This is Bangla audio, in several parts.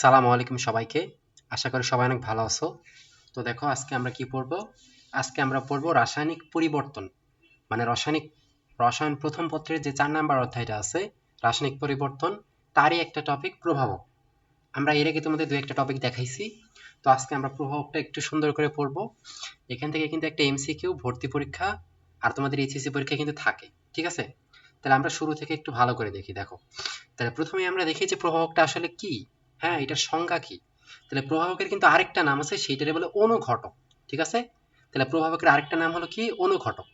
সালামু আলাইকুম সবাইকে। আশা করি সবাই অনেক ভালো আছো। তো দেখো, আজকে আমরা কি পড়ব? আজকে আমরা পড়ব রাসায়নিক পরিবর্তন। মানে রাসায়নিক, রসায়ন প্রথম পত্রের যে চার নাম্বার অধ্যায়টা আছে, রাসায়নিক পরিবর্তন, তারই একটা টপিক প্রভাবক। আমরা এর আগে তোমাদের দু একটা টপিক দেখাইছি। তো আজকে আমরা প্রভাবকটা একটু সুন্দর করে পড়ব। এখান থেকে কিন্তু একটা এমসিকিউ ভর্তি পরীক্ষা, আর তোমাদের এইচএসসি পরীক্ষা কিন্তু থাকে। ঠিক আছে? তাহলে আমরা শুরু থেকে একটু ভালো করে দেখি, দেখো। তাহলে প্রথমে আমরা দেখি যে প্রভাবকটা আসলে কি। হ্যাঁ এটার সংজ্ঞা কি? তাহলে প্রভাবকের কিন্তু আরেকটা নাম আছে সেইটারে বলে অনুঘটক, ঠিক আছে? তাহলে প্রভাবকের আরেকটা নাম হলো কি? অনুঘটক।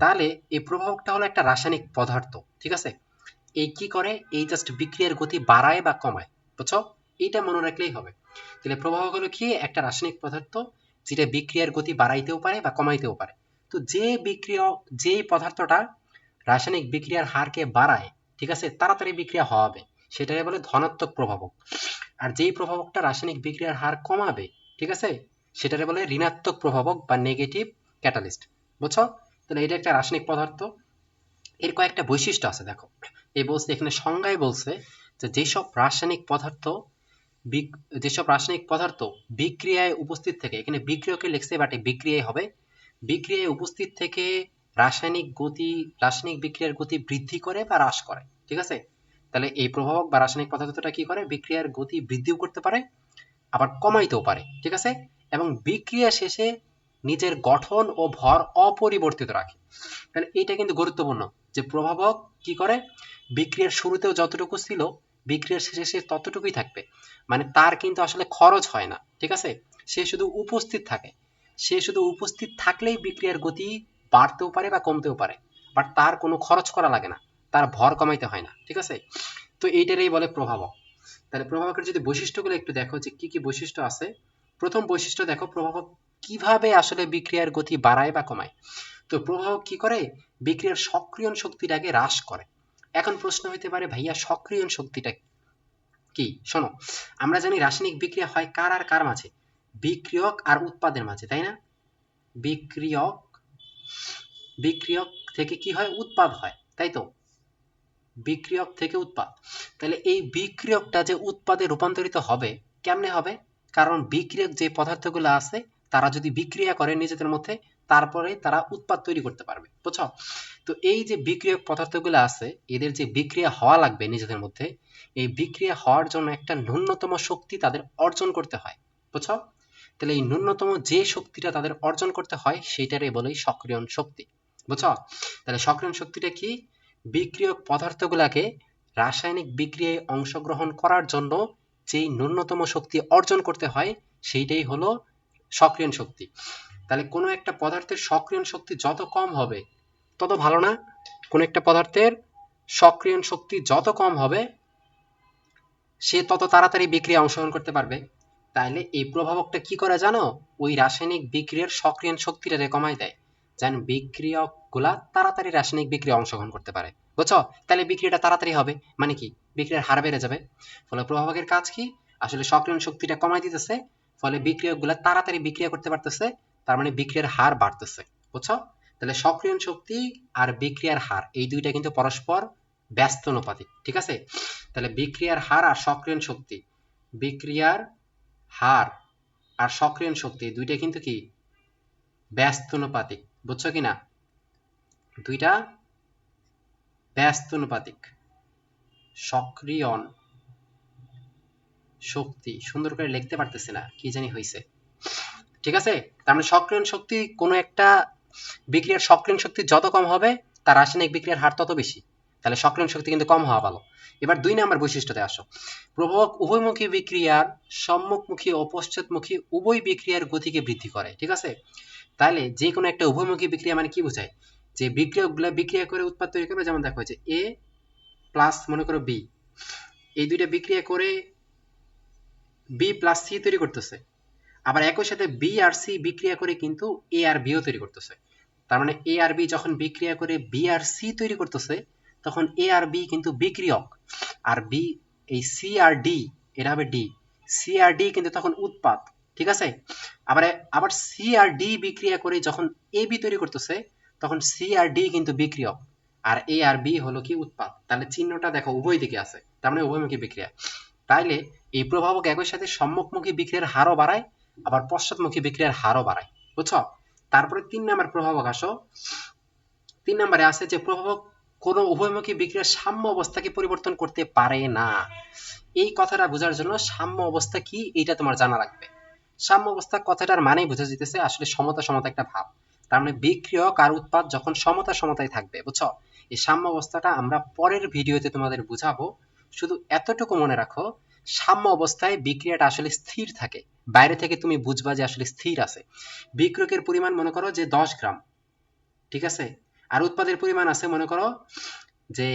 তাহলে এই প্রভাবকটা হলো একটা রাসায়নিক পদার্থ, ঠিক আছে? এই কি করে? এই জাস্ট বিক্রিয়ার গতি বাড়ায় বা কমায়, বুঝছ? এইটা মনে রাখলেই হবে। তাহলে প্রভাবক হলো কি? একটা রাসায়নিক পদার্থ, যেটা বিক্রিয়ার গতি বাড়াইতেও পারে বা কমাইতেও পারে। তো যে বিক্রিয়া যে পদার্থটা রাসায়নিক বিক্রিয়ার হারকে বাড়ায়, ঠিক আছে? তাড়াতাড়ি বিক্রিয়া হবে, সেটাকে বলে ধনাত্মক প্রভাবক। আর যেই প্রভাবকটা রাসায়নিক বিক্রিয়ার হার কমাবে, ঠিক আছে? সেটারে বলে ঋণাত্মক প্রভাবক বা নেগেটিভ ক্যাটালিস্ট বুঝছ? তাহলে এটা একটা রাসায়নিক পদার্থ। এর কয়েকটা বৈশিষ্ট্য আছে, দেখো। এই বলছে, এখানে সংজ্ঞায় বলছে যে যেসব রাসায়নিক পদার্থ যেসব রাসায়নিক পদার্থ বিক্রিয়ায় উপস্থিত থেকে, এখানে বিক্রিয়কে লিখছে বাটে বিক্রিয়ায় হবে, বিক্রিয়ায় উপস্থিত থেকে রাসায়নিক গতি, রাসায়নিক বিক্রিয়ার গতি বৃদ্ধি করে বা হ্রাস করে, ঠিক আছে? তাহলে এই প্রভাবক বা রাসায়নিক পদার্থটা কি করে? বিক্রিয়ার গতি বৃদ্ধিও করতে পারে, আবার কমাইতেও পারে, ঠিক আছে? এবং বিক্রিয়া শেষে নিজের গঠন ও ভর অপরিবর্তিত রাখে। তাহলে এইটা কিন্তু গুরুত্বপূর্ণ যে প্রভাবক কি করে? বিক্রিয়ার শুরুতেও যতটুকু ছিল, বিক্রিয়ার শেষে সে ততটুকুই থাকবে। মানে তার কিন্তু আসলে খরচ হয় না, ঠিক আছে? সে শুধু উপস্থিত থাকে। সে শুধু উপস্থিত থাকলেই বিক্রিয়ার গতি বাড়তেও পারে বা কমতেও পারে, বাট তার কোনো খরচ করা লাগে না। তার ভর কমাইতে হয় না, ঠিক আছে? তো এইটারই বলে প্রভাবক। তাহলে প্রভাবকের যদি বৈশিষ্ট্যগুলো একটু দেখো যে কি কি বৈশিষ্ট্য আছে। প্রথম বৈশিষ্ট্য দেখো, প্রভাবক কীভাবে আসলে বিক্রিয়ার গতি বাড়ায় বা কমায়। তো প্রভাবক কি করে? বিক্রিয়ার সক্রিয়ণ শক্তিটাকে হ্রাস করে। এখন প্রশ্ন হইতে পারে, ভাইয়া, সক্রিয়ণ শক্তিটা কি? শোনো, আমরা জানি রাসায়নিক বিক্রিয়া হয় কার আর কার মাঝে? বিক্রিয়ক আর উৎপাদের মাঝে, তাই না? বিক্রিয়ক বিক্রিয়ক থেকে কি হয়? উৎপাদ হয়, তাই তো? বিক্রিয়ক থেকে উৎপাদ। তাহলে এই বিক্রিয়কটা যে উৎপাদে রূপান্তরিত হবে, কেমনে হবে? কারণ বিক্রিয়ক যে পদার্থগুলো আছে, তারা যদি বিক্রিয়া করে নিজেদের মধ্যে, তারপরে তারা উৎপাদ তৈরি করতে পারবে। বুঝছ? তো এই যে বিক্রিয়ক পদার্থগুলো আছে, এদের যে বিক্রিয়া হওয়া লাগবে নিজেদের মধ্যে, এই বিক্রিয়া হওয়ার জন্য একটা ন্যূনতম শক্তি তাদের অর্জন করতে হয়। বুঝছ? তাহলে এই ন্যূনতম যে শক্তিটা তাদের অর্জন করতে হয় সেইটারে বলে সক্রিয়ণ শক্তি। বুঝছ? তাহলে সক্রিয়ণ শক্তিটা কি? বিক্রিয়ক পদার্থগুলাকে রাসায়নিক বিক্রিয়ায় অংশগ্রহণ করার জন্য যেই ন্যূনতম শক্তি অর্জন করতে হয়, সেইটাই হলো সক্রিয়ণ শক্তি। তাহলে কোনো একটা পদার্থের সক্রিয়ণ শক্তি যত কম হবে, তত ভালো না? কোনো একটা পদার্থের সক্রিয়ণ শক্তি যত কম হবে, সে তত তাড়াতাড়ি বিক্রিয়া অংশগ্রহণ করতে পারবে। তাহলে এই প্রভাবকটা কি করে জানো? ওই রাসায়নিক বিক্রিয়ার সক্রিয়ণ শক্তিটাকে কমায় দেয়। যেন বিক্রিয়কগুলা তাড়াতাড়ি রাসায়নিক বিক্রিয়া অংশগ্রহণ করতে পারে। বুঝছ? তাহলে বিক্রিয়াটা তাড়াতাড়ি হবে। মানে কি? বিক্রিয়ার হার বেড়ে যাবে। ফলে প্রভাবকের কাজ কি? আসলে সক্রিয়ণ শক্তিটা কমাই দিতেছে। ফলে বিক্রিয়কগুলা তাড়াতাড়ি বিক্রিয়া করতে পারতেছে। তার মানে বিক্রিয়ার হার বাড়তেছে। বুঝছ? তাহলে সক্রিয়ণ শক্তি আর বিক্রিয়ার হার, এই দুইটা কিন্তু পরস্পর ব্যস্ত অনুপাতিক। ঠিক আছে? তাহলে বিক্রিয়ার হার আর সক্রিয়ণ শক্তি। বিক্রিয়ার হার আর সক্রিয়ণ শক্তি, দুইটা কিন্তু কি? ব্যস্ত অনুপাতিক। বুঝছ কি না? দুইটা ব্যস্তানুপাতিক সক্রিয়ণ শক্তি, সুন্দর করে লিখতে পারতেছে না, কি জানি হয়েছে ঠিক আছে? তার মানে সক্রিয়ণ শক্তি কোনো একটা বিক্রিয়ার সক্রিয়ণ শক্তি যত কম হবে, তার রাসায়নিক বিক্রিয়ার হার তত বেশি। তাহলে সক্রিয়ণ শক্তি কিন্তু কম হওয়া ভালো। এবার দুই নাম্বার বৈশিষ্ট্যতে আসো। প্রভাবক উভয়মুখী বিক্রিয়ার সম্মুখমুখী ও পশ্চাৎমুখী উভয় বিক্রিয়ার গতিকে বৃদ্ধি করে, ঠিক আছে? তাহলে যে কোনো একটা উভয়মুখী বিক্রিয়া মানে কি বোঝায়? যে বিক্রিয়কগুলো বিক্রিয়া করে উৎপাদ তৈরি করবে, যেমন দেখো যে এ প্লাস মনে করো বি এই দুইটা বিক্রিয়া করে বি প্লাস সি তৈরি করতেছে। আবার একই সাথে বি আর সি বিক্রিয়া করে কিন্তু এ আর বিও তৈরি করতেছে। তার মানে এ আর বি যখন বিক্রিয়া করে বি আর সি তৈরি করতেছে তখন এ আর বি কিন্তু বিক্রিয়ক আর বি এই সি আর ডি এটা হবে ডি সি আর ডি কিন্তু তখন উৎপাদ ঠিক আছে? আবার আবার সি আর ডি বিক্রিয়া করে যখন এ বি তৈরি করতেছে, তখন সি আর ডি কিন্তু বিক্রিয়ক আর এ আর বি হলো কি উৎপাদ তাহলে চিহ্নটা দেখো, উভয় দিকে আছে। তার মানে উভয়মুখী বিক্রিয়া। তাইলে এই প্রভাবক একই সাথে সম্মুখমুখী বিক্রিয়ার হারও বাড়ায়, আবার পশ্চাৎমুখী বিক্রিয়ার হারও বাড়ায়। বুঝছ? তারপরে তিন নাম্বার প্রভাবক আসো। তিন নম্বরে আছে যে প্রভাবক কোনো উভয়মুখী বিক্রিয়ার সাম্য অবস্থাকে পরিবর্তন করতে পারে না। এই কথাটা বোঝার জন্য সাম্য অবস্থা কি এটা তোমার জানা লাগবে। সাম্য অবস্থা কথাটার মানেই বোঝা যেতেছে আসলে সমতা সমতা একটা ভাব। তার মানে বিক্রিয়ক আর উৎপাদ যখন সমতা সমতায় থাকবে, বুঝছ? এই সাম্য অবস্থাটা আমরা পরের ভিডিওতে তোমাদের বুঝাবো। শুধু এতটুকু মনে রাখো, সাম্য অবস্থায় বিক্রিয়াটা আসলে স্থির থাকে। বাইরে থেকে তুমি বুঝবা যে আসলে স্থির আছে। বিক্রয়কের পরিমাণ মনে করো যে দশ গ্রাম, ঠিক আছে? আর উৎপাদের পরিমাণ আছে, মনে করো যে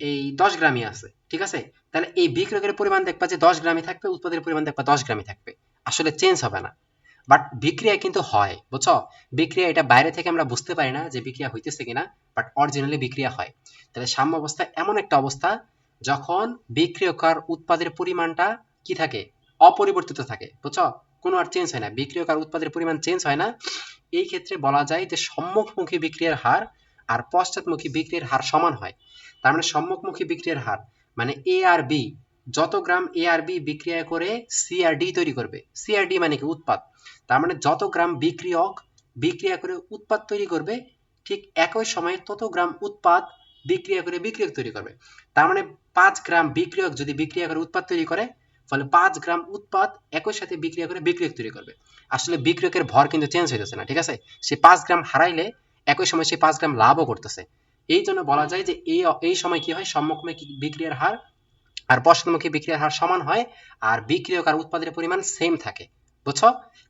এই দশ গ্রামই আছে, ঠিক আছে? তাহলে এই বিক্রয়কের পরিমাণ দেখবা যে দশ গ্রামই থাকবে, উৎপাদের পরিমাণ দেখবা দশ গ্রামই থাকবে। আসলে চেঞ্জ হবে না। বাট বিক্রিয়া কিন্তু হয়, বুঝছ? বিক্রিয়া এটা বাইরে থেকে আমরা বুঝতে পারি না যে বিক্রিয়া হইতেছে কিনা বাট অরিজিনালি বিক্রিয়া হয়। তাহলে সাম্য অবস্থা এমন একটা অবস্থা যখন বিক্রিয়কার উৎপাদের পরিমাণটা কি থাকে? অপরিবর্তিত থাকে, বুঝছ? কোনো আর চেঞ্জ হয় না। বিক্রিয়কার উৎপাদের পরিমাণ চেঞ্জ হয় না। এই ক্ষেত্রে বলা যায় যে সম্মুখমুখী বিক্রিয়ার হার আর পশ্চাৎমুখী বিক্রিয়ার হার সমান হয়। তার মানে সম্মুখমুখী বিক্রিয়ার হার মানে এ আর বি যত গ্রাম এ আর বি বিক্রিয়া করে সি আর ডি তৈরি করবে। সি আর ডি মানে কি? উৎপাদ তার মানে যত গ্রাম বিক্রিয়ক বিক্রিয়া করে উৎপাদ তৈরি করবে, ঠিক একই সময়ে তত গ্রাম উৎপাদ বিক্রিয়া করে বিক্রিয়ক তৈরি করবে। তার মানে পাঁচ গ্রাম বিক্রিয়ক যদি বিক্রিয়া করে উৎপাদ তৈরি করে, ফলে পাঁচ গ্রাম উৎপাদ একই সাথে বিক্রিয়া করে বিক্রিয়ক তৈরি করবে। আসলে বিক্রিয়কের ভর কিন্তু চেঞ্জ হয়ে যাচ্ছে না, ঠিক আছে? সে পাঁচ গ্রাম হারাইলে একই সময় সে পাঁচ গ্রাম লাভও করতেছে। এই জন্য বলা যায় যে এই এই সময় কি হয়? সম্মুখমুখী বিক্রিয়ার হার আর পশ্চাৎমুখী বিক্রিয়ার হার সমান হয় আর বিক্রিয়ক আর উৎপাদের পরিমাণ সেম থাকে। বুঝছ?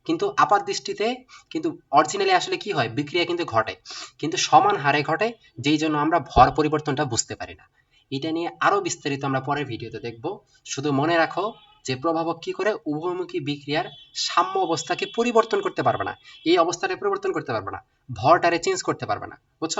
কিন্তু আপাত দৃষ্টিতে কিন্তু অরিজিনালি আসলে কি হয়? বিক্রিয়া কিন্তু ঘটে। কিন্তু সমান হারে ঘটে, যেই জন্য আমরা ভর পরিবর্তনটা বুঝতে পারি না। এটা নিয়ে আরও বিস্তারিত আমরা পরের ভিডিওতে দেখব। শুধু মনে রাখো যে প্রভাবক কি করে? উভয়মুখী বিক্রিয়ার সাম্য অবস্থাকে পরিবর্তন করতে পারবে না। এই অবস্থাটা পরিবর্তন করতে পারবে না। ভরটারে চেঞ্জ করতে পারবে না। বুঝছ?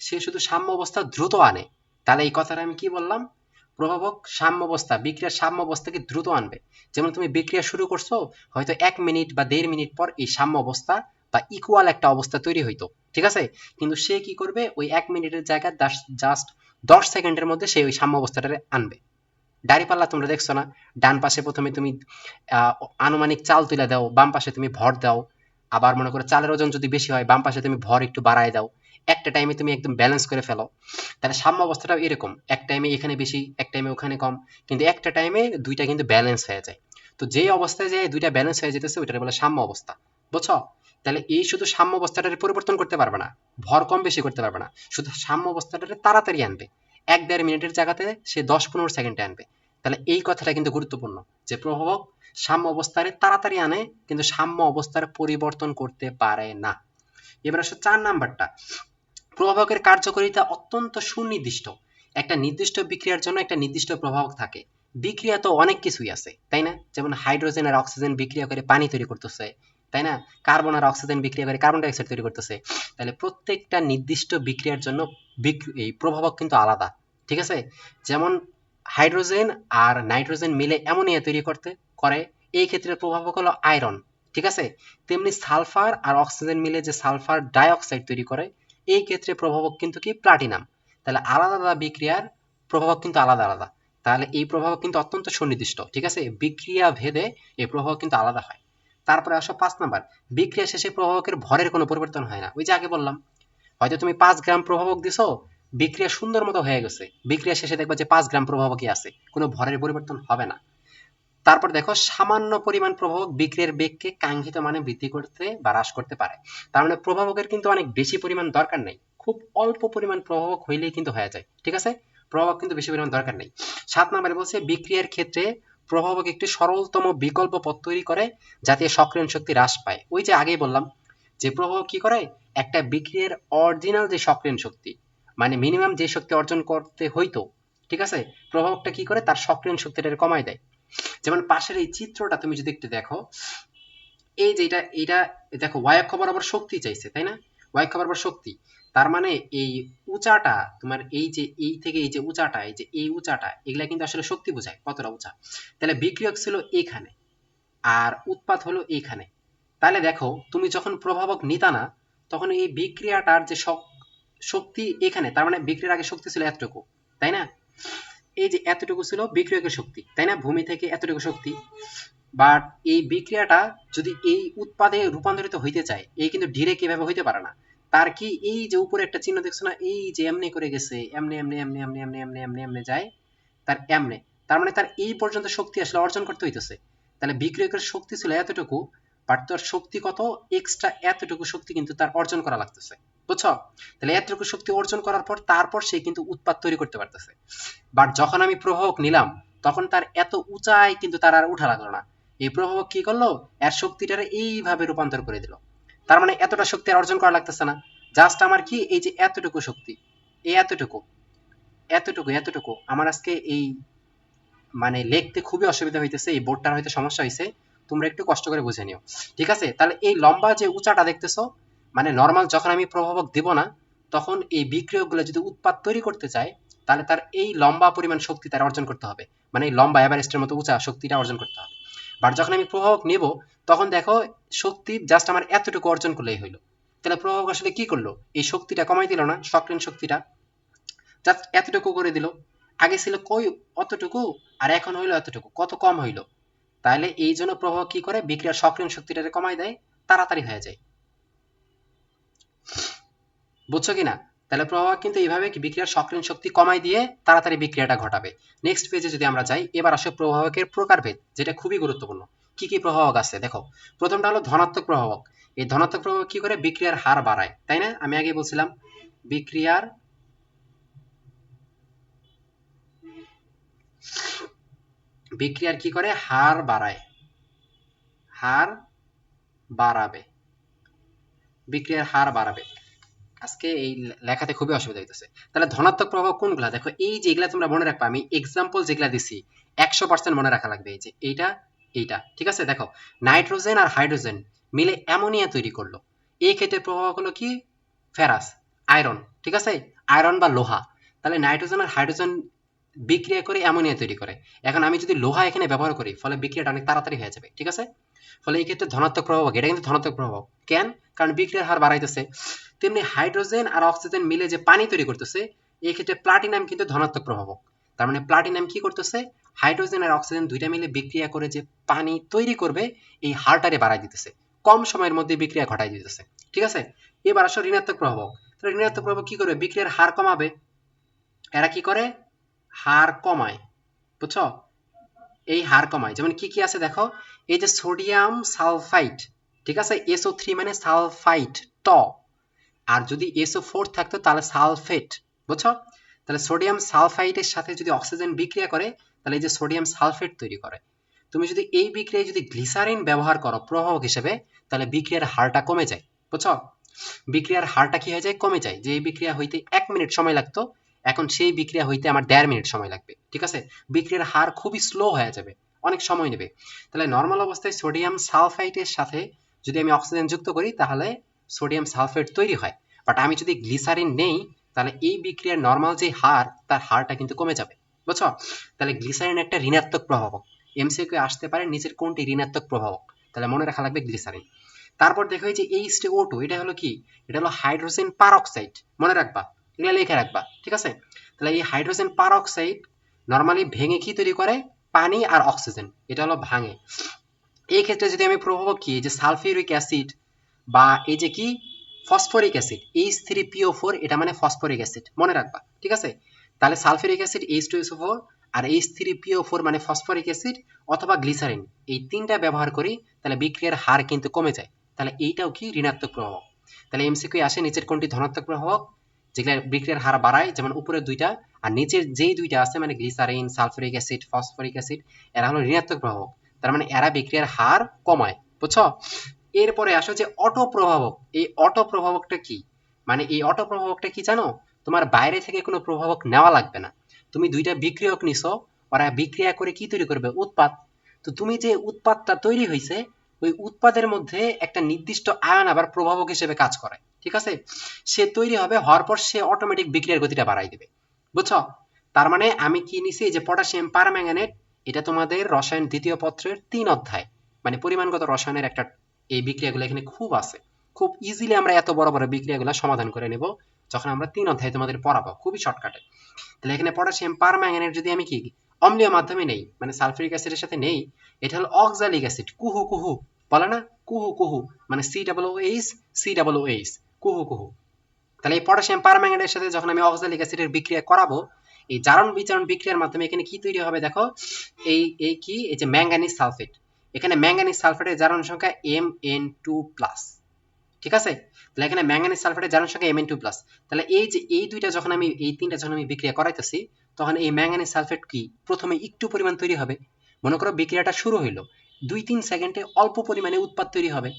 সে শুধু সাম্য অবস্থা দ্রুত আনে। তাহলে এই কথাটা আমি কি বললাম? প্রভাবক সাম্য অবস্থা, বিক্রিয়ার সাম্য অবস্থাকে দ্রুত আনবে। যেমন তুমি বিক্রিয়া শুরু করছ, হয়তো এক মিনিট বা দেড় মিনিট পর এই সাম্য অবস্থা বা ইকুয়াল একটা অবস্থা তৈরি হইতো। ঠিক আছে? কিন্তু সে কি করবে? ওই এক মিনিটের জায়গায় জাস্ট দশ সেকেন্ডের মধ্যে সে ওই সাম্য অবস্থাটা আনবে। দাঁড়িপাল্লা তোমরা দেখছ না? ডান পাশে প্রথমে তুমি আনুমানিক চাল তুলে দাও, বাম পাশে তুমি ভর দাও। আবার মনে করো চালের ওজন যদি বেশি হয়, বাম পাশে তুমি ভর একটু বাড়ায় দাও। একটা টাইমে তুমি একদম ব্যালেন্স করে ফেলো। তাহলে সাম্য অবস্থাটাও এরকম। এক টাইমে এখানে বেশি, এক টাইমে ওখানে কম। কিন্তু একটা টাইমে দুইটা কিন্তু ব্যালেন্স হয়ে যায়। তো যে অবস্থায় যে দুইটা ব্যালেন্স হয়ে যেতেছে ওইটা বলে সাম্য অবস্থা। বুঝছ? তাহলে এই শুধু সাম্য অবস্থাটার পরিবর্তন করতে পারবে না। ভর কম বেশি করতে পারবে না। শুধু সাম্য অবস্থাটারে তাড়াতাড়ি আনবে। এক দেড় মিনিটের জায়গাতে সে দশ পনেরো সেকেন্ডে আনবে। তাহলে এই কথাটা কিন্তু গুরুত্বপূর্ণ যে প্রভাবক সাম্য অবস্থারে তাড়াতাড়ি আনে, কিন্তু সাম্য অবস্থার পরিবর্তন করতে পারে না। এবার আসলে চার নাম্বারটা। প্রভাবকের কার্যকারিতা অত্যন্ত সুনির্দিষ্ট। একটা নির্দিষ্ট বিক্রিয়ার জন্য একটা নির্দিষ্ট প্রভাবক থাকে। বিক্রিয়া তো অনেক কিছুই আছে, তাই না? যেমন হাইড্রোজেন আর অক্সিজেন বিক্রিয়া করে পানি তৈরি করতেছে। তাই না? কার্বন আর অক্সিজেন বিক্রিয়া করে কার্বন ডাইঅক্সাইড তৈরি করতেছে। তাহলে প্রত্যেকটা নির্দিষ্ট বিক্রিয়ার জন্য এই প্রভাবক কিন্তু আলাদা, ঠিক আছে? যেমন হাইড্রোজেন আর নাইট্রোজেন মিলে অ্যামোনিয়া তৈরি করতে, করে, এই ক্ষেত্রে প্রভাবক হলো আয়রন ঠিক আছে? তেমনি সালফার আর অক্সিজেন মিলে যে সালফার ডাইঅক্সাইড তৈরি করে, এই ক্ষেত্রে প্রভাবক কিন্তু কি? প্লাটিনাম তাহলে আলাদা আলাদা বিক্রিয়ার প্রভাবক কিন্তু আলাদা আলাদা। তাহলে এই প্রভাবক কিন্তু অত্যন্ত সুনির্দিষ্ট, ঠিক আছে? বিক্রিয়া ভেদে এই প্রভাবক কিন্তু আলাদা হয়। তারপরে আসো পাঁচ নাম্বার। বিক্রিয়া শেষে প্রভাবকের ভরের কোনো পরিবর্তন হয় না। ওই যে আগে বললাম, হয়তো তুমি পাঁচ গ্রাম প্রভাবক দিছো, বিক্রিয়া সুন্দর মতো হয়ে গেছে। বিক্রিয়া শেষে দেখবা যে পাঁচ গ্রাম প্রভাবকই আছে, কোনো ভরের পরিবর্তন হবে না। তারপর দেখো, সামান্য পরিমাণ প্রভাবক বিক্রিয়ার বেগকে কাঙ্ক্ষিত মানে বৃদ্ধি করতে বা হ্রাস করতে পারে। তার মানে প্রভাবকের কিন্তু অনেক বেশি পরিমাণ দরকার নেই। খুব অল্প পরিমাণ প্রভাবক হইলেই কিন্তু হয়ে যায়, ঠিক আছে? প্রভাবক কিন্তু বেশি পরিমাণ দরকার নেই। সাত নম্বরে বলছে, বিক্রিয়ার ক্ষেত্রে প্রভাবক একটি সরলতম বিকল্প পথ তৈরি করে যাতে সক্রিয়ণ শক্তি হ্রাস পায়। ওই যে আগেই বললাম যে প্রভাবক কি করে? একটা বিক্রিয়ার অরিজিনাল যে সক্রিয়ণ শক্তি মানে মিনিমাম যে শক্তি অর্জন করতে হইতো, ঠিক আছে? প্রভাবকটা কি করে? তার সক্রিয়ণ শক্তিটা কমায় দেয়। যেমন পাশের এই চিত্রটা তুমি যদি একটু দেখো, এই যে এটা এটা, দেখো ওয়াই অক্ষ বরাবর শক্তি চাইছে, তাই না? ওয়াই অক্ষ বরাবর শক্তি। তার মানে এই উঁচাটা, তোমার এই যে এই থেকে এই যে উঁচাটা, এই যে এই উঁচাটা, এগুলা কিন্তু আসলে শক্তি বোঝায়, কতটা উঁচা। তাহলে বিক্রিয়ক ছিল এখানে, আর উৎপাদ হলো এইখানে তাহলে দেখো, তুমি যখন প্রভাবক নিতা না, তখন এই বিক্রিয়াটার যে শক্তি এখানে, তার মানে বিক্রিয়ার আগে শক্তি ছিল এতটুকু, তাই না? এই যে এতটুকু ছিল বিক্রিয়কের শক্তি, তাই না? ভূমি থেকে এতটুকু শক্তি। বাট এই বিক্রিয়াটা যদি এই উৎপাদে রূপান্তরিত হইতে চায়, এই কিন্তু ডিরেক্ট এভাবে হইতে পারে না। তার কি এই যে উপরে একটা চিহ্ন দেখছ না, এই যে এমনি করে গেছে, এমনি এমনি এমনি এমনি এমনি এমনি এমনি এমনি যায়, তার এমনি। তার মানে তার এই পর্যন্ত শক্তি আসলে অর্জন করতে হইতেছে। তাহলে বিক্রিয়কের শক্তি ছিল এতটুকু বাট তোর শক্তি কত? এক্সট্রা এতটুকু শক্তি কিন্তু তার অর্জন করা লাগতেছে। বুঝছ? তাহলে এতটুকু শক্তি অর্জন করার পর তারপর সে কিন্তু উৎপাদ তৈরি করতে পারতেছে। বাট যখন আমি প্রবাহক নিলাম, তখন তার এত উঁচাই কিন্তু তার আর উঠা লাগল না। এই প্রবাহক কি করল? এর শক্তিটারে এইভাবে রূপান্তর করে দিল। তার মানে এতটা শক্তি আর অর্জন করা লাগতেছে না। জাস্ট আমার কি এই যে এতটুকু শক্তি, এই এতটুকু এতটুকু এতটুকু, আমার আজকে এই মানে লিখতে খুবই অসুবিধা হইতেছে, এই বোর্ডটার হয়তো সমস্যা হয়েছে তোমরা একটু কষ্ট করে বুঝে নিও। ঠিক আছে? তাহলে এই লম্বা যে উঁচাটা দেখতেছো মানে নর্মাল যখন আমি প্রভাবক দেব না, তখন এই বিক্রিয়কগুলো যদি উৎপাদ তৈরি করতে চায়, তাহলে তার এই লম্বা পরিমাণ শক্তি তার অর্জন করতে হবে। মানে এই লম্বা এভারেস্টের মতো উঁচা শক্তিটা অর্জন করতে হবে। বাট যখন আমি প্রভাবক নেব তখন দেখো শক্তি জাস্ট আমার এতটুকু অর্জন করলেই হইল। তাহলে প্রভাবক আসলে কি করল? এই শক্তিটা কমাই দিল না, সক্রিয় শক্তিটা। জাস্ট এতটুকু করে দিল। আগে ছিল কই অতটুকু, আর এখন হইল এতটুকু, কত কম হইল? তাহলে এই জন্য প্রভাব কি করে? বিক্রিয়ার সক্রিয় শক্তিটাকে কমাই দেয়, তাড়াতাড়ি হয়ে যায়। বুঝছ কিনা? তাহলে প্রভাব কিন্তু এইভাবে কি বিক্রিয়ার সক্রিয় শক্তি কমাই দিয়ে তাড়াতাড়ি বিক্রিয়াটা ঘটাবে। নেক্সট পেজে যদি আমরা যাই, এবার আসে প্রভাবকের প্রকারভেদ, যেটা খুবই গুরুত্বপূর্ণ। কি কি প্রভাবক আছে? দেখো, প্রথমটা হলো ধনাত্মক প্রভাবক। এই ধনাত্মক প্রভাবক কি করে? বিক্রিয়ার হার বাড়ায়, তাই না? আমি আগে বলছিলাম, বিক্রিয়ার বিক্রিয়ার কি করে? হার বাড়ায়। হার বাড়াবে। বিক্রিয়ার হার বাড়াবে। আজকে এই লেখাতে খুবই অসুবিধা হইতেছে। তাহলে ধনাত্মক প্রভাব কোনগুলা? দেখো, এই যেগুলা তোমরা মনে রাখবা, আমি এক্সাম্পল যেগুলা দিছি, একশো পার্সেন্ট মনে রাখা লাগবে, এই যে এইটা এইটা, ঠিক আছে? দেখো, নাইট্রোজেন আর হাইড্রোজেন মিলে অ্যামোনিয়া তৈরি করল। এই ক্ষেত্রে প্রভাব হলো কি? ফেরাস, আয়রন, ঠিক আছে? আয়রন বা লোহা। তাহলে নাইট্রোজেন আর হাইড্রোজেন বিক্রিয়া করে অ্যামোনিয়া তৈরি করে। এখন আমি যদি লোহা এখানে ব্যবহার করি, ফলে বিক্রিয়াটা অনেক তাড়াতাড়ি হয়ে যাবে, ঠিক আছে? ফলে এই ক্ষেত্রে ধনাত্মক প্রভাব এটা কিন্তু ধনাত্মক প্রভাব। কেন? কারণ বিক্রিয়ার হার বাড়াইতেছে। তেমনি হাইড্রোজেন আর অক্সিজেন মিলে যে পানি তৈরি করতেছে, এই ক্ষেত্রে প্লাটিনাম কিন্তু ধনাত্মক প্রভাবক। তার মানে প্লাটিনাম কি করতেছে? হাইড্রোজেন আর অক্সিজেন দুইটা মিলে বিক্রিয়া করে যে পানি তৈরি করবে, এই হারটারে বাড়াই দিতেছে। কম সময়ের মধ্যে বিক্রিয়া ঘটাই দিতেছে। ঠিক আছে? এবার আসো ঋণাত্মক প্রভাবক। তাহলে ঋণাত্মক প্রভাবক কি করবে? বিক্রিয়ার হার কমাবে। এরা কি করে? হার কমায়। বুঝছ? এই হার কমায়। যেমন কি কি আছে দেখো? এই যে সোডিয়াম সালফাইট ঠিক আছে? এসও থ্রি মানে সালফাইট ট আর যদি এসও ফোর থাকতো তাহলে সালফেট বুঝছ? তাহলে সোডিয়াম সালফাইডের সাথে যদি অক্সিজেন বিক্রিয়া করে, তাহলে এই যে সোডিয়াম সালফেট তৈরি করে। তুমি যদি এই বিক্রিয়ায় যদি গ্লিসারিন ব্যবহার করো প্রভাবক হিসেবে, তাহলে বিক্রিয়ার হারটা কমে যায়। বুঝছ? বিক্রিয়ার হারটা কি হয়ে যায়? কমে যায়। যে এই বিক্রিয়া হইতে এক মিনিট সময় লাগতো, এখন সেই বিক্রিয়া হইতে আমার দেড় মিনিট সময় লাগবে। ঠিক আছে? বিক্রিয়ার হার খুবই স্লো হয়ে যাবে। অনেক সময় নেবে। তাহলে নর্মাল অবস্থায় সোডিয়াম সালফাইটের সাথে যদি আমি অক্সিজেন যুক্ত করি, তাহলে সোডিয়াম সালফেট তৈরি হয়। বাট আমি যদি গ্লিসারিন নেই তাহলে এই বিক্রিয়ার নর্মাল যে হার, তার হারটা কিন্তু কমে যাবে। বুঝছ? তাহলে গ্লিসারিন একটা ঋণাত্মক প্রভাবক। এমসিকিউ আসতে পারে, নিচের কোনটি ঋণাত্মক প্রভাবক? তাহলে মনে রাখা লাগবে গ্লিসারিন তারপর দেখো এই যে এইচ ও টু এটা হলো কি? এটা হলো হাইড্রোজেন পারঅক্সাইড মনে রাখবা। এটা লিখে রাখবা, ঠিক আছে? তাহলে এই হাইড্রোজেন পারঅক্সাইড নর্মালি ভেঙে কি তৈরি করে? পানি আর অক্সিজেন এটা হলো ভাঙে। এই ক্ষেত্রে যদি আমি প্রভাবক কি? যে সালফিউরিক অ্যাসিড বা এই যে কি? Phosphoric acid H three PO four এটা মানে ফসফরিক অ্যাসিড, মনে রাখবা, ঠিক আছে? তাহলে sulphuric acid H two SO four আর এইচ থ্রি পিও ফোর মানে ফসফরিক অ্যাসিড অথবা গ্লিসারিন, এই তিনটা ব্যবহার করি, তাহলে বিক্রিয়ার হার কিন্তু কমে যায়। তাহলে এইটাও কি? ঋণাত্মক প্রভাবক তাহলে এমসিকিউ আসে, নিচের কোনটি ধনাত্মক প্রভাবক যেগুলো বিক্রিয়ার হার বাড়ায়, যেমন উপরের দুইটা, আর নিচের যেই দুইটা আছে মানে glycerine sulphuric acid, phosphoric acid, এরা হলো ঋণাত্মক প্রভাবক তার মানে এরা বিক্রিয়ার হার কমায়, বুঝছ? এরপরে আসো যে অটো প্রভাবক এই অটো প্রভাবকটা কি? মানে এই অটো প্রভাবকটা কি জানো? তোমার বাইরে থেকে কোনো প্রভাবক নেওয়া লাগবে না। তুমি দুইটা বিক্রিয়ক নিছো, ওরা বিক্রিয়া করে কি তৈরি করবে? উৎপাদ তো তুমি যে উৎপাদটা তৈরি হয়েছে ওই উৎপাদের মধ্যে একটা নির্দিষ্ট আয়ন আবার প্রভাবক হিসেবে কাজ করে, ঠিক আছে? সে তৈরি হবে, হওয়ার পর সে অটোমেটিক বিক্রিয়ার গতিটা বাড়াই দেবে। বুঝছ? তার মানে আমি কি নিছি? যে পটাশিয়াম পারম্যাঙ্গানেট, এটা তোমাদের রসায়ন দ্বিতীয় পত্রের তিন অধ্যায় মানে পরিমাণগত রসায়নের একটা এই বিক্রিয়াগুলো এখানে খুব আছে। খুব ইজিলি আমরা এত বড় বড় বিক্রিয়াগুলো সমাধান করে নেব যখন আমরা তিন অধ্যায় তোমাদের পড়াবো, খুবই শর্টকাটে তাহলে এখানে পটাশিয়াম পারম্যাঙ্গানেট যদি আমি কি, অম্লীয় মাধ্যমে নেই মানে সালফিউরিক অ্যাসিডের সাথে নেই, এটা হলো অক্সালিক অ্যাসিড কুহু কুহু, বলে না? কুহু কুহু মানে C double O H C double O H কুহু কুহু। তাহলে এই পটাশিয়াম পারম্যাঙ্গানেটের সাথে যখন আমি অক্সালিক অ্যাসিডের বিক্রিয়া করাবো, এই জারণ বিজারণ বিক্রিয়ার মাধ্যমে এখানে কি তৈরি হবে দেখো? এই এই কি? এই যে ম্যাঙ্গানিজ সালফেট এখানে ম্যাঙ্গানিজ সালফেটের জারণ সংখ্যা এম এন টু প্লাস ঠিক আছে? তাহলে এখানে ম্যাঙ্গানিজ সালফেটের জারণ সংখ্যা এম এন টু প্লাস তাহলে এই যে এই দুইটা যখন আমি, এই তিনটা যখন আমি বিক্রিয়া করাইতেছি, তখন এই ম্যাঙ্গানিজ সালফেট কি? প্রথমে একটু পরিমাণ তৈরি হবে। মনে করো বিক্রিয়াটা শুরু হইল। দুই তিন সেকেন্ডে অল্প পরিমাণে উৎপাদ তৈরি হবে।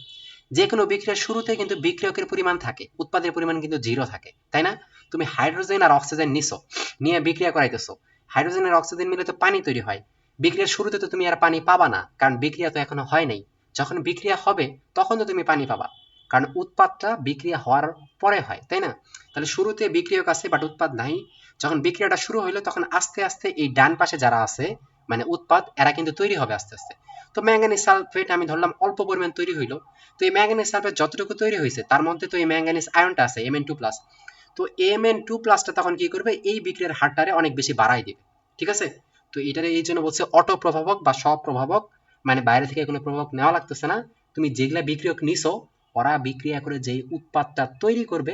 যে কোনো বিক্রিয়ার শুরুতে কিন্তু বিক্রিয়কের পরিমাণ থাকে। উৎপাদের পরিমাণ কিন্তু জিরো থাকে, তাই না? তুমি হাইড্রোজেন আর অক্সিজেন নিছো, নিয়ে বিক্রিয়া করাইতেছো। হাইড্রোজেন আর অক্সিজেন মিলে তো পানি তৈরি হয়। বিক্রিয়ার শুরুতে তো তুমি আর পানি পাবা না, কারণ বিক্রিয়া তো এখনও হয় নাই। যখন বিক্রিয়া হবে, তখন তো তুমি পানি পাবা, কারণ উৎপাদটা বিক্রিয়া হওয়ার পরে হয়, তাই না? তাহলে শুরুতে বিক্রিয়ক আছে বাট উৎপাদ নাই। যখন বিক্রিয়াটা শুরু হইল, তখন আস্তে আস্তে এই ডান পাশে যারা আছে মানে উৎপাদ এরা কিন্তু তৈরি হবে আস্তে আস্তে। তো ম্যাঙ্গানিজ সালফেট আমি ধরলাম অল্প পরিমাণ তৈরি হইল। তো এই ম্যাঙ্গানিজ সালফেট যতটুকু তৈরি হয়েছে তার মধ্যে তো এই ম্যাঙ্গানিজ আয়নটা আছে এম এন টু প্লাস তো এম এন টু প্লাসটা তখন কি করবে? এই বিক্রিয়ার হারটারে অনেক বেশি বাড়াই দিবে, ঠিক আছে? তো এটারে এই জন্য বলছে অটো প্রভাবক বা স্বপ্রভাবক মানে বাইরে থেকে কোনো প্রভাবক নেওয়া লাগতেছে না। তুমি যেগুলা বিক্রিয়ক নিছো, ওরা বিক্রিয়া করে যেই উৎপাদটা তৈরি করবে,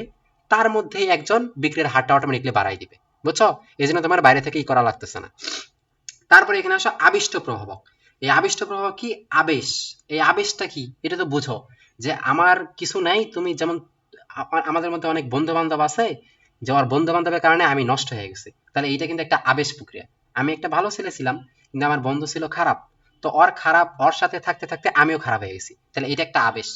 তার মধ্যেই একজন বিক্রিয়ার হারটা অটোমেটিকলি বাড়াই দিবে। বুঝছ? এই জন্য তোমার বাইরে থেকেই করা লাগতেছে না। তারপরে এখানে আসো আবিষ্ট প্রভাবক এই আবিষ্ট প্রভাবক কি? আবেশ। এই আবেশটা কি? এটা তো বুঝো। যে আমার কিছু নাই, তুমি যেমন আমাদের মধ্যে অনেক বন্ধু বান্ধব আছে, যে আমার বন্ধু বান্ধবের কারণে আমি নষ্ট হয়ে গেছি। তাহলে এইটা কিন্তু একটা আবেশ প্রক্রিয়া। আমি একটা ভালো ছেলে ছিলাম, কিন্তু আমার বন্ধু ছিল খারাপ। তো ওর খারাপ, ওর সাথে থাকতে থাকতে আমিও খারাপ হয়ে গেছি। তাহলে এটা একটা আবেশ।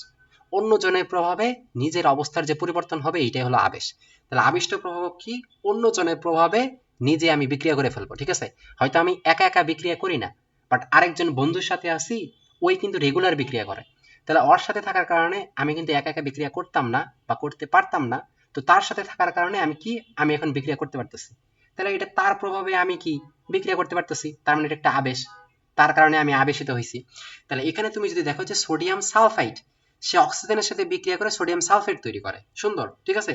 অন্য জনের প্রভাবে নিজের অবস্থার যে পরিবর্তন হবে এইটাই হলো আবেশ। তাহলে আবিষ্ট প্রভাবক কি? অন্য জনের প্রভাবে নিজে আমি বিক্রিয়া করে ফেলব, ঠিক আছে? হয়তো আমি একা একা বিক্রিয়া করি না বাট আরেকজন বন্ধুর সাথে আসি ওই কিন্তু রেগুলার বিক্রিয়া করে। তাহলে ওর সাথে থাকার কারণে আমি কিন্তু একা একা বিক্রিয়া করতাম না বা করতে পারতাম না। তো তার সাথে থাকার কারণে আমি কি? আমি এখন বিক্রিয়া করতে পারতেছি। তাহলে এটা তার প্রভাবে আমি কি? বিক্রিয়া করতে পারতেছি, তার মানে এটা একটা আবেশ। তার কারণে আমি আবেশিত হয়েছি তাহলে এখানে তুমি যদি দেখো যে সোডিয়াম সালফাইড, সে অক্সিজেনের সাথে বিক্রিয়া করে সোডিয়াম সালফেট তৈরি করে। সুন্দর, ঠিক আছে?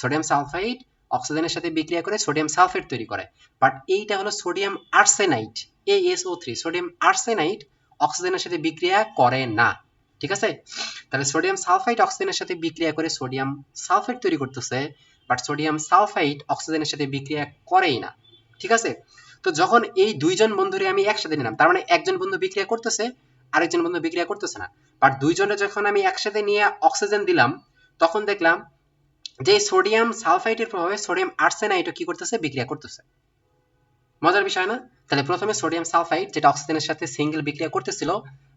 সোডিয়াম সালফাইড অক্সিজেনের সাথে বিক্রিয়া করে সোডিয়াম সালফেট তৈরি করে। বাট এইটা হলো sodium arsenite AsO three sodium arsenite অক্সিজেনের সাথে বিক্রিয়া করে না, ঠিক আছে? তাহলে সোডিয়াম সালফাইড অক্সিজেনের সাথে বিক্রিয়া করে সোডিয়াম সালফেট তৈরি করতেছে, বাট সোডিয়াম সালফাইড অক্সিজেনের সাথে বিক্রিয়া করেই না, ঠিক আছে? তো যখন এই দুইজন বন্ধুরে আমি একসাথে নিলাম, তার মানে একজন বন্ধু বিক্রিয়া করতেছে, আরেকজন বন্ধু বিক্রিয়া করতেছে না। বাট দুইজনে যখন আমি একসাথে নিয়ে অক্সিজেন দিলাম, তখন দেখলাম যে সোডিয়াম সালফাইডের প্রভাবে সোডিয়াম আর্সেনাইটও কি করতেছে? বিক্রিয়া করতেছে। মজার বিষয় না? তাহলে প্রথমে সোডিয়াম সালফাইড যেটা অক্সিজেনের সাথে সিঙ্গেল বিক্রিয়া করতেছিল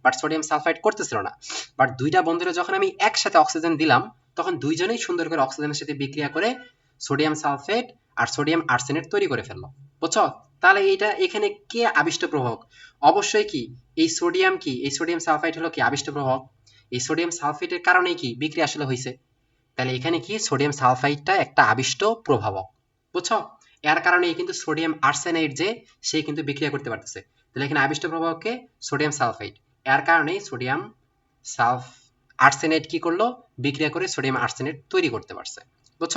বাট সোডিয়াম সালফাইড করতেছিল না। বাট দুইটা বন্ধুরে যখন আমি একসাথে অক্সিজেন দিলাম, তখন দুইজনেই সুন্দর করে অক্সিজেনের সাথে বিক্রিয়া করে সোডিয়াম সালফেট আর সোডিয়াম আর্সেনেট তৈরি করে ফেলল। বুঝছ? তাহলে এটা এখানে কে আবিষ্ট প্রভাবক অবশ্যই কি? এই সোডিয়াম কি? এই সোডিয়াম সালফাইড হলো কি আবিষ্ট প্রভাবক এই সোডিয়াম সালফেটের কারণেই কি বিক্রিয়া আসলে হয়েছে তাহলে এখানে কি সোডিয়াম সালফাইডটা একটা আবিষ্ট প্রভাবক, বুঝছ? এর কারণেই কিন্তু সোডিয়াম আর্সেনাইড যে, সে কিন্তু বিক্রিয়া করতে পারতেছে। তাহলে এখানে আবিষ্ট প্রভাবকে সোডিয়াম সালফাইড। এর কারণেই সোডিয়াম সালফ আর্সেনেট কি করল? বিক্রিয়া করে সোডিয়াম আর্সেনেট তৈরি করতে পারছে, বুঝছ?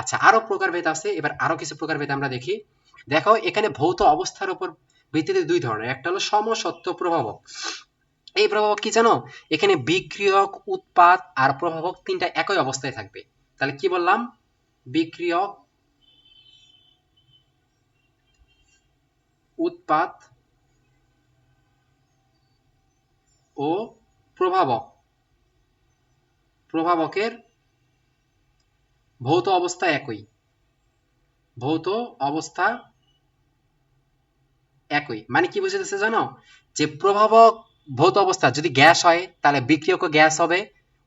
আচ্ছা আরও প্রকারভেদ আছে। এবার আরও কিছু প্রকারভেদ আমরা দেখি। দেখো, এখানে ভৌত অবস্থার উপর ভিত্তিতে দুই ধরনের। একটা হলো সমসত্ব প্রভাবক। এই প্রভাবক কি জানো? এখানে বিক্রিয়ক উৎপাদ আর প্রভাবক তিনটা একই অবস্থায় থাকবে। তাহলে কি বললাম? বিক্রিয়ক উৎপাদ ও প্রভাবক। প্রভাবকের ভৌত অবস্থা একই। ভৌত অবস্থা একই। মানে কি বুঝাতেছে জানো? যে প্রভাবক ভৌত অবস্থা যদি গ্যাস হয়, তাহলে বিক্রিয়ক গ্যাস হবে,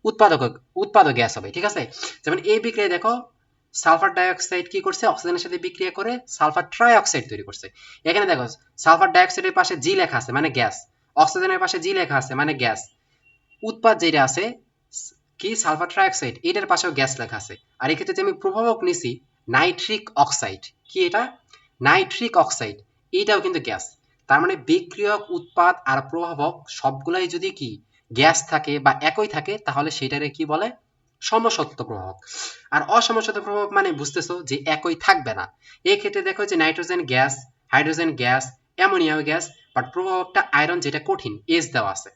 উৎপাদক উৎপাদক গ্যাস হবে, ঠিক আছে? যেমন এই বিক্রিয়া দেখো, সালফার ডাইঅক্সাইড কি করছে? অক্সিজেনের সাথে বিক্রিয়া করে সালফার ট্রাইঅক্সাইড তৈরি করছে। এখানে দেখো, সালফার ডাইঅক্সাইডের পাশে জি লেখা আছে মানে গ্যাস। অক্সিজেনের পাশে জি লেখা আছে মানে গ্যাস। উৎপাদ যেটা আছে কি? Sulphur trioxide. এটার পাশেও গ্যাস লেখা আছে। আর এক্ষেত্রে যে আমি প্রভাবক নিছি, নাইট্রিক অক্সাইড। কি এটা? Nitric oxide. এইটাও কিন্তু গ্যাস। তার মানে বিক্রিয়ক, উৎপাদ আর প্রভাবক সবগুলাই যদি কি গ্যাস থাকে বা একই থাকে, তাহলে সেটারে কি বলে? সমসত্ব প্রভাবক। আর অসমসত্ব প্রভাবক মানে বুঝতেছো যে একই থাকবে না। এই ক্ষেত্রে দেখো যে nitrogen gas, hydrogen gas ammonia gas but প্রভাবকটা iron যেটা কঠিন এস দেওয়া আছে।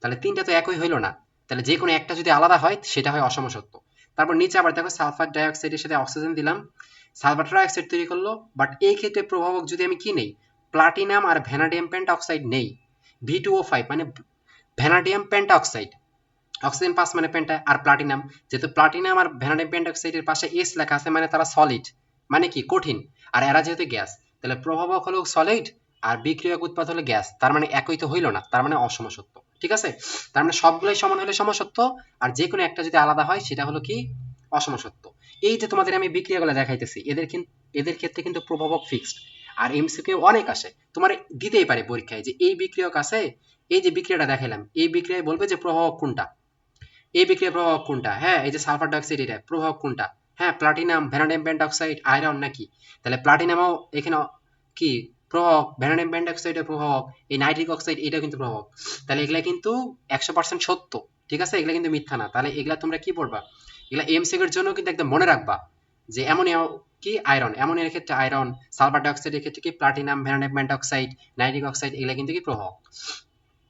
তাহলে তিনটা তো একই হইল না। তাহলে যে কোনো একটা যদি আলাদা হয়, সেটা হয় অসমসত্ব। তারপর নিচে আবার দেখো সালফার ডাইঅক্সাইডের সাথে অক্সিজেন দিলাম। সালফার ডাইঅক্সাইড তৈরি করল বাট এই ক্ষেত্রে প্রভাবক যদি আমি কি নেই? প্লাটিনাম আর ভ্যানাডিয়াম পেন্টাঅক্সাইড নেই। ভি টু ও ফাইভ মানে ভ্যানাডিয়াম পেন্টাঅক্সাইড অক্সিজেন পাস মানে পেন্টা আর প্লাটিনাম যেহেতু প্লাটিনাম আর ভ্যানাডিয়াম পেন্টাঅক্সাইডের পাশে এস লেখা আছে মানে তারা সলিড মানে কি? কঠিন। আর এরা যেহেতু গ্যাস তাহলে প্রভাবক হলো সলিড আর বিক্রিয়ক উৎপাদ হলো গ্যাস তার মানে একই তো হইল না, তার মানে অসমসত্ব। ঠিক আছে? তার মানে সবগুলোই সমান হলে সমসত্ব, আর যে কোনো একটা যদি আলাদা হয়, সেটা হলো কি? অসমসত্ব এই যে তোমাদের আমি বিক্রিয়াগুলো দেখাইতেছি, এদের কিন্তু এদের ক্ষেত্রে কিন্তু প্রভাবক ফিক্সড আর এমসিকিউ অনেক আসে। তোমার দিতেই পারে পরীক্ষায় যে এই বিক্রিয়ক আছে, এই যে বিক্রিয়াটা দেখাইলাম, এই বিক্রিয়ায় বলবে যে প্রভাবক কোনটা? এই বিক্রিয়া প্রভাবক কোনটা? হ্যাঁ এই যে সালফার ডাইঅক্সাইড এটা প্রভাবক কোনটা? হ্যাঁ প্লাটিনাম ভ্যানাডিয়াম পেন্টঅক্সাইড আয়রন নাকি? তাহলে প্লাটিনামও এখানে কি? প্রভাবক ভ্যানাডিয়াম পেন্টঅক্সাইডের প্রভাবক, এই নাইট্রিক অক্সাইড এটা কিন্তু প্রভাবক। তাহলে এগুলা কিন্তু একশো পার্সেন্ট সত্য, ঠিক আছে? এগুলা কিন্তু মিথ্যা না। তাহলে এগুলা তোমরা কি পড়বা এগুলা এমসিকের জন্য কিন্তু একদম মনে রাখবা যে অ্যামোনিয়া কি আয়রন অ্যামোনিয়ার ক্ষেত্রে আয়রন সালফার ডাইঅক্সাইডের ক্ষেত্রে কি platinum vanadium pentoxide nitric oxide এগুলা কিন্তু কি প্রভাবক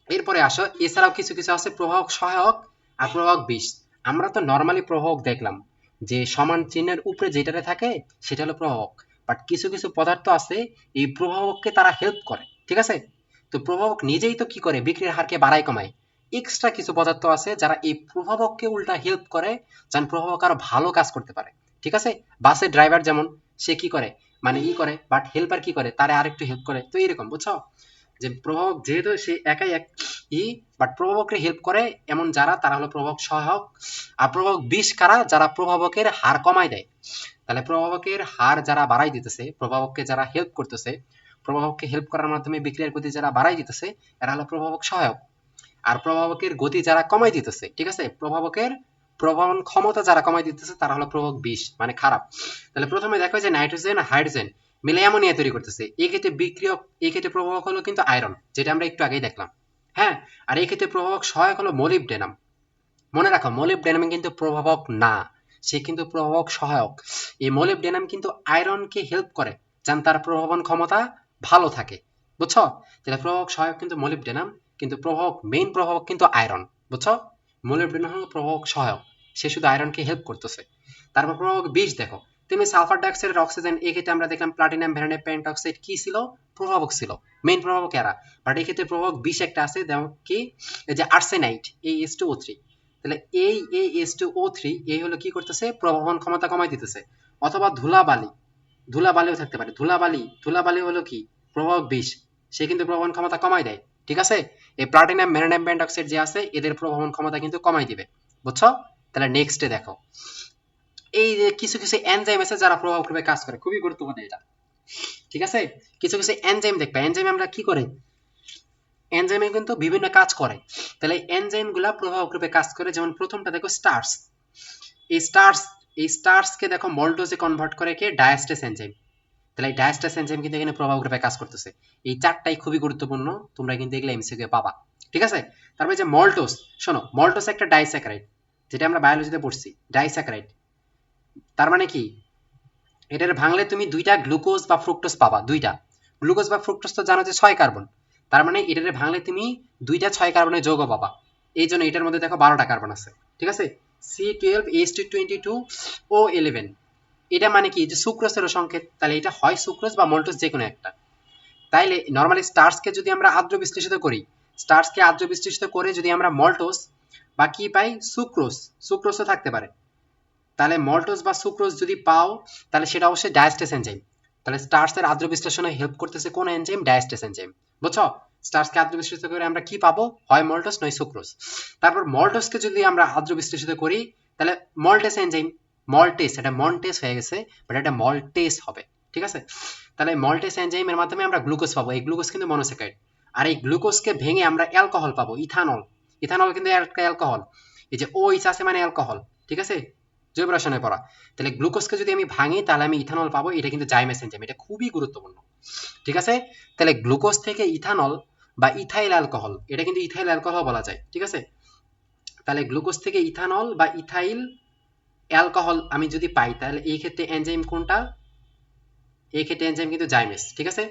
এরপরে আসো, এছাড়াও কিছু কিছু আছে প্রভাবক সহায়ক আর প্রভাবক বিষ। আমরা তো নর্মালি প্রভাবক দেখলাম যে সমান চিহ্নের উপরে যেটাতে থাকে সেটা হলো প্রভাবক বাট কিছু কিছু পদার্থ আছে এই প্রভাবককে তারা হেল্প করে, ঠিক আছে? তো প্রভাবক নিজেই তো কি করে? বিক্রির হারকে বাড়ায় কমায়। এক্সট্রা কিছু পদার্থ আছে যারা এই প্রভাবককে উল্টা হেল্প করে, যেন প্রভাবক আরও ভালো কাজ করতে পারে। ঠিক আছে? বাসের ড্রাইভার যেমন, সে কি করে? মানে ই করে বাট হেল্পার কি করে? তারে আরেকটু হেল্প করে। তো এরকম বুঝছ? যে প্রভাবক যেহেতু সে একাই এক ই বাট প্রভাবককে হেল্প করে এমন যারা, তারা হলো প্রভাবক সহায়ক। আর প্রভাবক বিষ কারা? যারা প্রভাবকের হার কমায় দেয়। তাহলে প্রভাবকের হার যারা বাড়াই দিতেছে, প্রভাবককে যারা হেল্প করতেছে, প্রভাবককে হেল্প করার মাধ্যমে বিক্রিয়ার গতি যারা বাড়াই দিতেছে, এরা হলো প্রভাবক সহায়ক। আর প্রভাবকের গতি যারা কমাই দিতেছে, ঠিক আছে? প্রভাবকের প্রভাবন ক্ষমতা যারা কমাই দিতেছে, তারা হলো প্রভাবক বিষ মানে খারাপ। তাহলে প্রথমে দেখো যে নাইট্রোজেন, হাইড্রোজেন মিলে অ্যামোনিয়া তৈরি করতেছে। এই ক্ষেত্রে বিক্রিয়ক, এই ক্ষেত্রে প্রভাবক হলো কিন্তু আয়রন, যেটা আমরা একটু আগেই দেখলাম। হ্যাঁ? আর এই ক্ষেত্রে প্রভাবক সহায়ক হলো মোলিবডেনাম মনে রাখো মলিব ডেনাম কিন্তু প্রভাবক না, সে কিন্তু প্রভাবক সহায়ক। এই মলিব ডেনাম কিন্তু আয়রনকে হেল্প করে, যেন তার প্রভাবন ক্ষমতা ভালো থাকে। বুঝছ? তাহলে প্রভাবক সহায়ক কিন্তু মোলিবডেনাম কিন্তু প্রভাবক মেইন প্রভাবক কিন্তু আয়রন বুঝছ? মোলিবডেনাম হলো প্রভাবক সহায়ক। সে শুধু আয়রনকে হেল্প করতেছে। তারপর প্রভাবক বিষ, দেখো। তেমনি সালফার ডাইঅক্সাইডের অক্সিজেন এই ক্ষেত্রে আমরা দেখলাম প্লাটিনাম ভ্যানাডিয়াম পেন্টঅক্সাইড কি ছিল? প্রভাবক ছিল। মেইন প্রভাবক এরা। বাট এই ক্ষেত্রে প্রভাবক বিষ একটা আছে, যেমন কি? যে আর্সেনাইট এই এস টু ও থ্রি তাহলে এই এই এস টু ও থ্রি এই হলো কি করতেছে? প্রভাবন ক্ষমতা কমাই দিতেছে। অথবা ধুলাবালি। ধুলাবালিও থাকতে পারে। ধুলাবালি ধুলাবালি হলো কি? প্রভাবক বিষ। সে কিন্তু প্রভাবন ক্ষমতা কমাই দেয়। ঠিক আছে? এই প্লাটিনাম ভ্যানাডিয়াম অক্সাইড যে আছে, এদের প্রভাবন ক্ষমতা কিন্তু কমাই দিবে। বুঝছ? তাহলে নেক্সটে দেখো। এই যে কিছু কিছু এনজাইম আছে যারা প্রভাব রূপে কাজ করে, খুবই গুরুত্বপূর্ণ এটা। ঠিক আছে? কিছু কিছু এনজাইম দেখবে। এনজাইম আমরা কি করে? এনজাইমে কিন্তু বিভিন্ন কাজ করে। তাহলে এনজাইমগুলা প্রভাব রূপে কাজ করে, যেমন প্রথমটা দেখো স্টার্স এই স্টার্স এই স্টার্সকে দেখো মল্টোজে কনভার্ট করে কে? ডায়াস্টেস এনজাইম তাহলে এই ডায়াস্টেস এনজাইম কিন্তু এখানে প্রভাব রূপে কাজ করতেছে। এই চারটাই খুবই গুরুত্বপূর্ণ, তোমরা কিন্তু এগুলো এমসিকিউ পাবা। ঠিক আছে? তারপরে যে মল্টোস শোনো মল্টোস একটা ডাইস্যাকারাইড যেটা আমরা বায়োলজিতে পড়ছি ডাইস্যাকারাইড তার মানে কি? এটার ভাঙলে তুমি দুইটা গ্লুকোজ বা ফ্রুক্টোজ পাবা, দুইটা। গ্লুকোজ বা ফ্রুক্টোজ তো জানো যে ছয় কার্বন তার মানে এটার ভাঙলে তুমি দুইটা ছয় কার্বনের যৌগ পাবা। এই জন্য এটার মধ্যে দেখো বারোটা কার্বন আছে। ঠিক আছে? C twelve H two twenty two O eleven এটা মানে কি? যে সুক্রোসেরও সংকেত, তাহলে এটা হয় সুক্রোজ বা মল্টোজ যে কোনো একটা। তাইলে নর্মালি স্টার্সকে যদি আমরা আদ্র বিশ্লেষিত করি স্টার্সকে আদ্র বিশ্লেষিত করে যদি আমরা মল্টোস বা কি পাই? সুক্রোজ। সুক্রোজও থাকতে পারে। তাহলে মল্টোজ বা সুক্রোজ যদি পাও, তাহলে সেটা অবশ্যই ডায়াস্টেস এনজাইম তাহলে স্টার্সের আদ্র বিশ্লেষণে হেল্প করতেছে কোন এনজাইম ডায়াস্টেস এনজাইম বুঝছ? স্টার্সকে আদ্র বিশ্লেষিত করে আমরা কি পাবো? হয় মল্টোস নয় সুক্রোস তারপর মল্টোসকে যদি আমরা আদ্র বিশ্লেষিত করি, তাহলে মল্টেস এনজাইম মল্টেস এটা মন্টেস হয়ে গেছে বাট এটা মল্টেস হবে, ঠিক আছে? তাহলে মল্টেস এনজাইমের মাধ্যমে আমরা গ্লুকোজ পাবো, এই গ্লুকোজ কিন্তু মনোস্যাকারাইড আর এই গ্লুকোজকে ভেঙে আমরা অ্যালকোহল পাবো ইথানল ইথানল কিন্তু অ্যালকোহল এই যে ও ইস আছে মানে অ্যালকোহল ঠিক আছে? জৈব রসায়নে পড়া, তাহলে গ্লুকোজকে যদি আমি ভাঙি, তাহলে আমি ইথানল পাবো, এটা কিন্তু জাইমেস এনজাইম এটা খুবই গুরুত্বপূর্ণ, ঠিক আছে? তাহলে গ্লুকোজ থেকে ইথানল বা ইথাইল অ্যালকোহল এটা কিন্তু ইথাইল অ্যালকোহল বলা যায়, ঠিক আছে? তাহলে গ্লুকোজ থেকে ইথানল বা ইথাইল অ্যালকোহল আমি যদি পাই, তাহলে এই ক্ষেত্রে এনজাইম কোনটা? এই ক্ষেত্রে এনজাইম কিন্তু জাইমেস ঠিক আছে?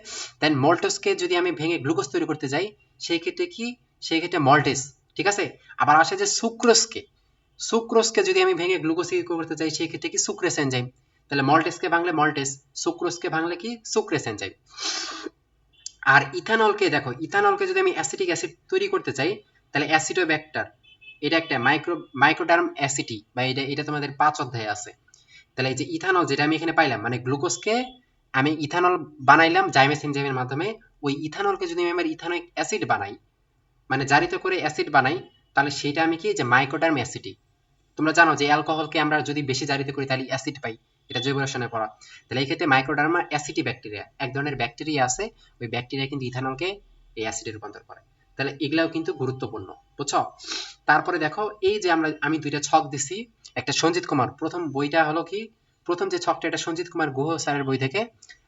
দেন মল্টোসকে যদি আমি ভেঙে গ্লুকোজ তৈরি করতে যাই, সেই ক্ষেত্রে কি? সেই ক্ষেত্রে মল্টেস ঠিক আছে? আবার আসে যে সুক্রোজকে সুক্রোজকে যদি আমি ভেঙে গ্লুকোজ তৈরি করতে চাই সেই ক্ষেত্রে কি? সুক্রেস এনজাইম তাহলে মল্টেসকে ভাঙলে মল্টেস সুক্রোজকে ভাঙলে কি? সুক্রেস এনজাইম আর ইথানলকে দেখো ইথানলকে যদি আমি অ্যাসিটিক অ্যাসিড তৈরি করতে চাই, তাহলে অ্যাসিডোব্যাক্টার এটা একটা মাইক্রো মাইক্রোডার্ম অ্যাসিটি বা এটা এটা তোমাদের পাঁচ অধ্যায়ে আছে। তাহলে এই যে ইথানল যেটা আমি এখানে পাইলাম মানে গ্লুকোজকে আমি ইথানল বানাইলাম জাইমেস এনজাইমের মাধ্যমে, ওই ইথানলকে যদি আমি আমার ইথানোইক অ্যাসিড বানাই মানে জারিত করে অ্যাসিড বানাই, তাহলে সেটা আমি কি, যে মাইক্রোডার্ম অ্যাসিটি তোমরা জানো যে অ্যালকোহলকে আমরা যদি বেশি জারিত করি, তাহলে অ্যাসিড পাই, এটা জৈব রসায়নে পড়া তাহলে এই ক্ষেত্রে মাইক্রোডার্মা অ্যাসিটি ব্যাকটেরিয়া এক ধরনের ব্যাকটেরিয়া আছে, ওই ব্যাকটেরিয়া কিন্তু ইথানলকে এই অ্যাসিডে রূপান্তর করে। তাহলে এগুলাও কিন্তু গুরুত্বপূর্ণ, বুঝছ? তারপরে দেখো, এই যে আমরা, আমি দুইটা ছক দিছি, একটা সঞ্জিত কুমার। প্রথম বইটা হলো কি? প্রথম যে ছকটা, এটা সঞ্জিত কুমার গুহ স্যারের বই থেকে,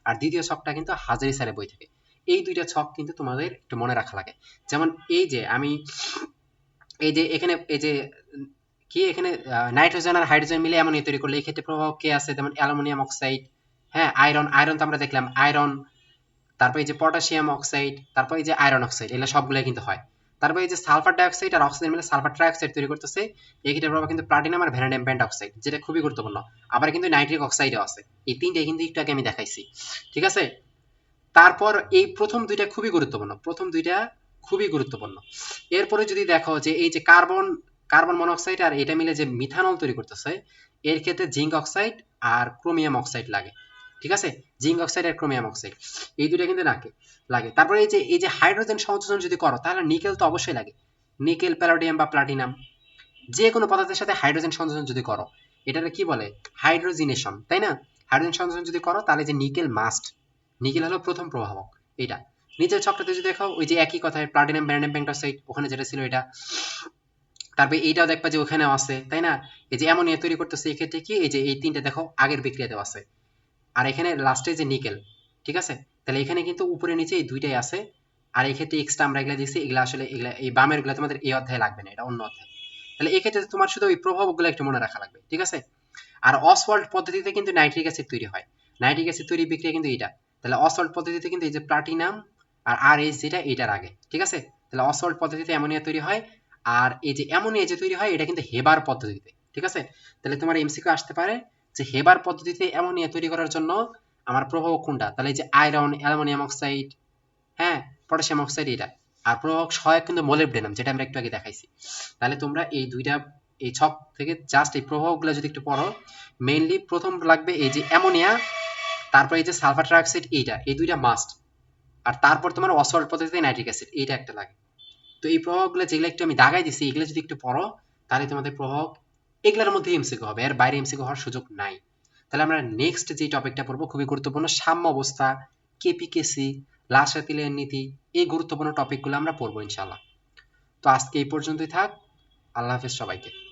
আর দ্বিতীয় ছকটা কিন্তু হাজারি স্যারের বই থেকে। এই দুইটা ছক কিন্তু তোমাদের একটু মনে রাখা লাগে। যেমন এই যে আমি, এই যে এখানে, এই যে কি এখানে নাইট্রোজেন আর হাইড্রোজেন মিলে অ্যামোনিয়া তৈরি করলে, এই ক্ষেত্রে প্রভাব কে আছে? যেমন অ্যালুমিনিয়াম অক্সাইড হ্যাঁ আয়রন আয়রন তো আমরা দেখলাম, আয়রন তারপর এই যে পটাশিয়াম অক্সাইড, তারপর এই যে আয়রন অক্সাইড, এগুলো সবগুলো কিন্তু হয়। তারপর এই যে সালফার ডাইঅক্সাইড আর অক্সিজেন মিলে সালফার ট্রাইঅক্সাইড তৈরি করতেছে, এই ক্ষেত্রে প্রভাব কিন্তু প্লাটিনাম আর ভ্যানাডিয়াম অক্সাইড, যেটা খুবই গুরুত্বপূর্ণ। আবার কিন্তু নাইট্রিক অক্সাইডও আছে। এই তিনটে কিন্তু একটু আগে আমি দেখাইছি। ঠিক আছে? তারপর এই প্রথম দুইটা খুবই গুরুত্বপূর্ণ। প্রথম দুইটা খুবই গুরুত্বপূর্ণ। এরপরে যদি দেখো যে এই যে কার্বন কার্বন মনোক্সাইড আর এটা মিলে যে মিথানল তৈরি করতেছে, এর ক্ষেত্রে জিঙ্ক অক্সাইড আর ক্রোমিয়াম অক্সাইড লাগে। ঠিক আছে? জিঙ্ক অক্সাইড আর ক্রোমিয়াম অক্সাইড এই দুটো কিন্তু লাগে লাগে। তারপরে এই যে এই যে হাইড্রোজেন সংযোজন যদি করো, তাহলে নিকেল তো অবশ্যই লাগে। নিকেল প্যালোডিয়াম বা প্লাটিনাম যে কোনো পদার্থের সাথে হাইড্রোজেন সংযোজন যদি করো, এটাকে কি বলে? হাইড্রোজিনেশন তাই না? হাইড্রোজেন সংযোজন যদি করো, তাহলে যে নিকেল মাস্ট নিকেল হলো প্রথম প্রভাবক এটা নিচের ছকটাতে যদি দেখো, ওই যে একই কথায় প্লাটিনাম ব্যান্ডাম পেন্টোক্সাইড ওখানে যেটা ছিল এটা। তারপরে এইটাও দেখবা যে ওখানেও আছে, তাই না? এই যে অ্যামোনিয়া তৈরি করতেছে এই ক্ষেত্রে কি? এই যে এই তিনটা দেখো, আগের বিক্রিয়াতেও আছে। আর এখানে লাস্টে যে নিকেল ঠিক আছে? তাহলে এখানে কিন্তু উপরে নিচে এই দুইটাই আছে। আর এই ক্ষেত্রে এক্সট্রা আমরা এগুলা দিচ্ছি এগুলা আসলে এগুলা, এই বামেরগুলা তোমাদের এই অধ্যায়ে লাগবে না, এটা অন্য অধ্যায়। তাহলে এই ক্ষেত্রে তোমার শুধু ওই প্রভাবগুলো একটু মনে রাখা লাগবে, ঠিক আছে? আর অসওয়াল্ট পদ্ধতিতে কিন্তু নাইট্রিক অ্যাসিড তৈরি হয়। নাইট্রিক অ্যাসিড তৈরি বিক্রিয়া কিন্তু এটা তাহলে অসল্ট পদ্ধতিতে কিন্তু এই যে প্লাটিনাম আর আর এইচ যেটা এটার আগে, ঠিক আছে? তাহলে অসল্ট পদ্ধতিতে অ্যামোনিয়া তৈরি হয়, আর এই যে অ্যামোনিয়া যে তৈরি হয়, এটা কিন্তু হেবার পদ্ধতিতে, ঠিক আছে? তাহলে তোমার এমসিকিউ আসতে পারে যে হেবার পদ্ধতিতে অ্যামোনিয়া তৈরি করার জন্য আমার প্রভাবক কোনটা? তাহলে যে আয়রন, অ্যালুমিনিয়াম অক্সাইড হ্যাঁ পটাশিয়াম অক্সাইড এটা আর প্রভাবক সহায়ক কিন্তু মোলিবডেনাম, যেটা আমরা একটু আগে দেখাইছি। তাহলে তোমরা এই দুইটা, এই ছক থেকে জাস্ট এই প্রভাবকগুলো যদি একটু পড়ো মেইনলি প্রথম লাগবে এই যে অ্যামোনিয়া, তারপর এই যে সালফার ট্রাইঅক্সাইড এইটা, এই দুইটা মাস্ট আর তারপর তোমার অসল্ট পদ্ধতিতে নাইট্রিক অ্যাসিড, এইটা একটা লাগে। তো এই প্রভাবগুলো যেগুলো একটু আমি দাগাই দিছি, এগুলো যদি একটু পড়ো, তাহলে তোমাদের প্রভাব এগুলোর মধ্যে এমসিকিউ হবে, এর বাইরে এমসিকিউ হওয়ার সুযোগ নাই। তাহলে আমরা নেক্সট যে টপিকটা পড়ব, খুবই গুরুত্বপূর্ণ, সাম্য অবস্থা কেপিকেসি লাশাতিলের নীতি, এই গুরুত্বপূর্ণ টপিকগুলো আমরা পড়ব ইনশাল্লাহ তো আজকে এই পর্যন্তই থাক, আল্লাহ হাফেজ সবাইকে।